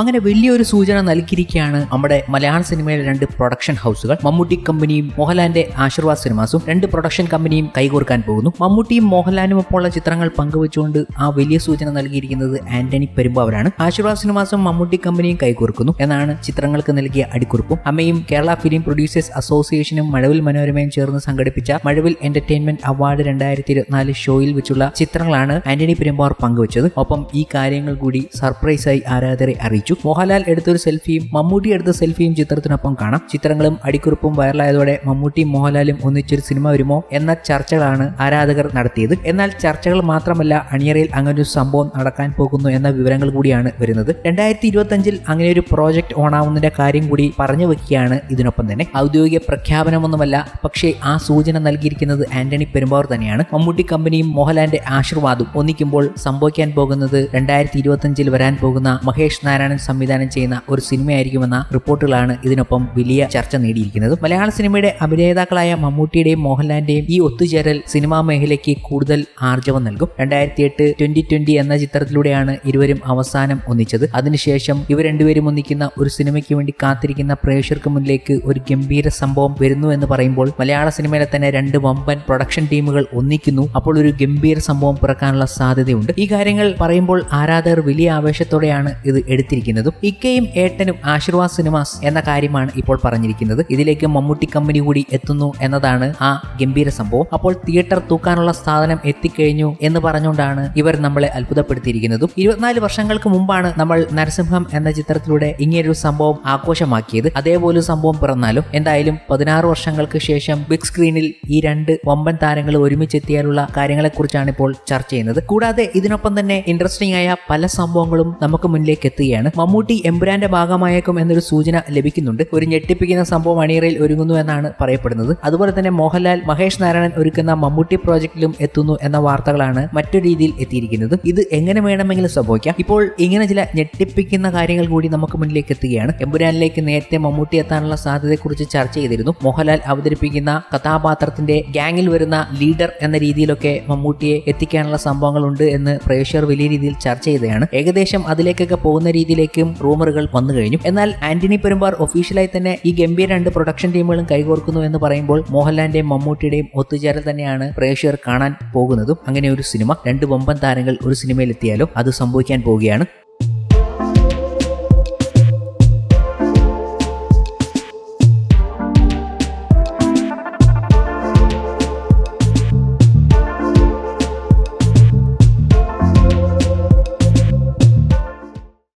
അങ്ങനെ വലിയൊരു സൂചന നൽകിയിരിക്കുകയാണ് നമ്മുടെ മലയാള സിനിമയിലെ രണ്ട് പ്രൊഡക്ഷൻ ഹൗസുകൾ മമ്മൂട്ടി കമ്പനിയും മോഹൻലാലിന്റെ ആശീർവാദ് സിനിമാസും രണ്ട് പ്രൊഡക്ഷൻ കമ്പനിയും കൈകോർക്കാൻ പോകുന്നു. മമ്മൂട്ടിയും മോഹൻലാലും ഒപ്പമുള്ള ചിത്രങ്ങൾ പങ്കുവെച്ചുകൊണ്ട് ആ വലിയ സൂചന നൽകിയിരിക്കുന്നത് ആന്റണി പെരുമ്പാവരാണ്. ആശീർവാദ് സിനിമാസും മമ്മൂട്ടി കമ്പനിയും കൈകോർക്കുന്നു എന്നാണ് ചിത്രങ്ങൾക്ക് നൽകിയ അടിക്കുറിപ്പും. അമ്മയും കേരള ഫിലിം പ്രൊഡ്യൂസേഴ്സ് അസോസിയേഷനും മഴവിൽ മനോരമയും ചേർന്ന് സംഘടിപ്പിച്ച മഴവിൽ എന്റർടൈൻമെന്റ് അവാർഡ് രണ്ടായിരത്തി ഇരുപത്തിനാല് ഷോയിൽ വെച്ചുള്ള ചിത്രങ്ങളാണ് ആന്റണി പെരുമ്പാവർ പങ്കുവച്ചത്. ഒപ്പം ഈ കാര്യങ്ങൾ കൂടി സർപ്രൈസായി ആരാധകരെ അറിയിച്ചു. മോഹൻലാൽ എടുത്തൊരു സെൽഫിയും മമ്മൂട്ടി എടുത്ത സെൽഫിയും ചിത്രത്തിനൊപ്പം കാണാം. ചിത്രങ്ങളും അടിക്കുറിപ്പും വൈറലായതോടെ മമ്മൂട്ടിയും മോഹൻലാലും ഒന്നിച്ചൊരു സിനിമ വരുമോ എന്ന ചർച്ചകളാണ് ആരാധകർ നടത്തിയത്. എന്നാൽ ചർച്ചകൾ മാത്രമല്ല അണിയറയിൽ അങ്ങനൊരു സംഭവം നടക്കാൻ പോകുന്നു എന്ന വിവരങ്ങൾ കൂടിയാണ് വരുന്നത്. രണ്ടായിരത്തി ഇരുപത്തഞ്ചിൽ അങ്ങനെ ഒരു പ്രോജക്റ്റ് ഓണാവുന്നതിന്റെ കാര്യം കൂടി പറഞ്ഞു വെക്കുകയാണ് ഇതിനൊപ്പം തന്നെ. ഔദ്യോഗിക പ്രഖ്യാപനമൊന്നുമല്ല പക്ഷേ ആ സൂചന നൽകിയിരിക്കുന്നത് ആന്റണി പെരുമ്പാവൂർ തന്നെയാണ്. മമ്മൂട്ടി കമ്പനിയും മോഹൻലാലിന്റെ ആശീർവാദം ഒന്നിക്കുമ്പോൾ സംഭവിക്കാൻ പോകുന്നത് രണ്ടായിരത്തി ഇരുപത്തഞ്ചിൽ വരാൻ പോകുന്ന മഹേഷ് നാരായണൻ സംവിധാനം ചെയ്യുന്ന ഒരു സിനിമയായിരിക്കുമെന്ന റിപ്പോർട്ടുകളാണ് ഇതിനൊപ്പം വലിയ ചർച്ച നേടിയിരിക്കുന്നത്. മലയാള സിനിമയുടെ അഭിനേതാക്കളായ മമ്മൂട്ടിയുടെയും മോഹൻലാലിന്റെയും ഈ ഒത്തുചേരൽ സിനിമാ മേഖലയ്ക്ക് കൂടുതൽ ആർജവം നൽകും. രണ്ടായിരത്തി എട്ട് ട്വന്റി ട്വന്റി എന്ന ചിത്രത്തിലൂടെയാണ് ഇരുവരും അവസാനം ഒന്നിച്ചത്. അതിനുശേഷം ഇവർ രണ്ടുപേരും ഒന്നിക്കുന്ന ഒരു സിനിമയ്ക്ക് വേണ്ടി കാത്തിരിക്കുന്ന പ്രേക്ഷകർക്ക് മുന്നിലേക്ക് ഒരു ഗംഭീര സംഭവം വരുന്നു എന്ന് പറയുമ്പോൾ മലയാള സിനിമയിലെ തന്നെ രണ്ട് വമ്പൻ പ്രൊഡക്ഷൻ ടീമുകൾ ഒന്നിക്കുന്നു. അപ്പോൾ ഒരു ഗംഭീര സംഭവം പിറക്കാനുള്ള സാധ്യതയുണ്ട്. ഈ കാര്യങ്ങൾ പറയുമ്പോൾ ആരാധകർ വലിയ ആവേശത്തോടെയാണ് ഇത് എടുത്തിരിക്കുന്നതും. ഇക്കയും ഏട്ടനും ആശീർവാദ് സിനിമാസ് എന്ന കാര്യമാണ് ഇപ്പോൾ പറഞ്ഞിരിക്കുന്നത്. ഇതിലേക്ക് മമ്മൂട്ടി കമ്പനി കൂടി എത്തുന്നു എന്നതാണ് ആ ഗംഭീര സംഭവം. അപ്പോൾ തിയേറ്റർ തൂക്കാനുള്ള സാധനം എത്തിക്കഴിഞ്ഞു എന്ന് പറഞ്ഞുകൊണ്ടാണ് ഇവർ നമ്മളെ അത്ഭുതപ്പെടുത്തിയിരിക്കുന്നതും. ഇരുപത്തിനാല് വർഷങ്ങൾക്ക് മുമ്പാണ് നമ്മൾ നരസിംഹം എന്ന ചിത്രത്തിലൂടെ ഇങ്ങനൊരു സംഭവം ആഘോഷമാക്കിയത്. അതേപോലെ സംഭവം പിറന്നാലും. എന്തായാലും പതിനാറ് വർഷങ്ങൾക്ക് ശേഷം ബിഗ് സ്ക്രീനിൽ ഈ രണ്ട് വമ്പൻ താരങ്ങൾ ഒരുമിച്ചെത്തിയാലുള്ള കാര്യങ്ങളെക്കുറിച്ചാണ് ഇപ്പോൾ ചർച്ച ചെയ്യുന്നത്. കൂടാതെ ഇതിനൊപ്പം തന്നെ ഇൻട്രസ്റ്റിംഗ് ആയ പല സംഭവങ്ങളും നമുക്ക് മുന്നിലേക്ക് എത്തുകയാണ്. മമ്മൂട്ടി എമ്പുരാന്റെ ഭാഗമായേക്കും എന്നൊരു സൂചന ലഭിക്കുന്നുണ്ട്. ഒരു ഞെട്ടിപ്പിക്കുന്ന സംഭവം അണിയറയിൽ ഒരുങ്ങുന്നു എന്നാണ് പറയപ്പെടുന്നത്. അതുപോലെ തന്നെ മോഹൻലാൽ മഹേഷ് നാരായണൻ ഒരുക്കുന്ന മമ്മൂട്ടി പ്രോജക്റ്റിലും എത്തുന്നു എന്ന വാർത്തകളാണ് മറ്റു രീതിയിൽ എത്തിയിരിക്കുന്നത്. ഇത് എങ്ങനെ വേണമെങ്കിലും സംഭവിക്കാം. ഇപ്പോൾ ഇങ്ങനെ ചില ഞെട്ടിപ്പിക്കുന്ന കാര്യങ്ങൾ കൂടി നമുക്ക് മുന്നിലേക്ക് എത്തുകയാണ്. എമ്പുരാനിലേക്ക് നേരത്തെ മമ്മൂട്ടി എത്താനുള്ള സാധ്യതയെക്കുറിച്ച് ചർച്ച ചെയ്തിരുന്നു. മോഹൻലാൽ അവതരിപ്പിക്കുന്ന കഥാപാത്രത്തിന്റെ ഗ്യാങ്ങിൽ വരുന്ന ലീഡർ എന്ന രീതിയിലൊക്കെ മമ്മൂട്ടിയെ എത്തിക്കാനുള്ള സംഭവങ്ങളുണ്ട് എന്ന് പ്രേക്ഷകർ വലിയ രീതിയിൽ ചർച്ച ചെയ്തതാണ്. ഏകദേശം അതിലേക്കൊക്കെ പോകുന്ന രീതിയിലേക്കും റൂമറുകൾ വന്നു കഴിഞ്ഞു. എന്നാൽ ആന്റണി പെരുമ്പാർ ഒഫീഷ്യലായി തന്നെ ഈ ഗംഭീര രണ്ട് പ്രൊഡക്ഷൻ ടീമുകളും കൈകോർക്കുന്നു എന്ന് പറയുമ്പോൾ മോഹൻലാലിന്റെയും മമ്മൂട്ടിയുടെയും ഒത്തുചേരൽ തന്നെയാണ് പ്രേക്ഷകർ കാണാൻ പോകുന്നതും. അങ്ങനെ ഒരു സിനിമ രണ്ട് വമ്പൻ താരങ്ങൾ ഒരു സിനിമയിൽ എത്തിയാലോ അത് സംഭവിക്കാൻ പോവുകയാണ്.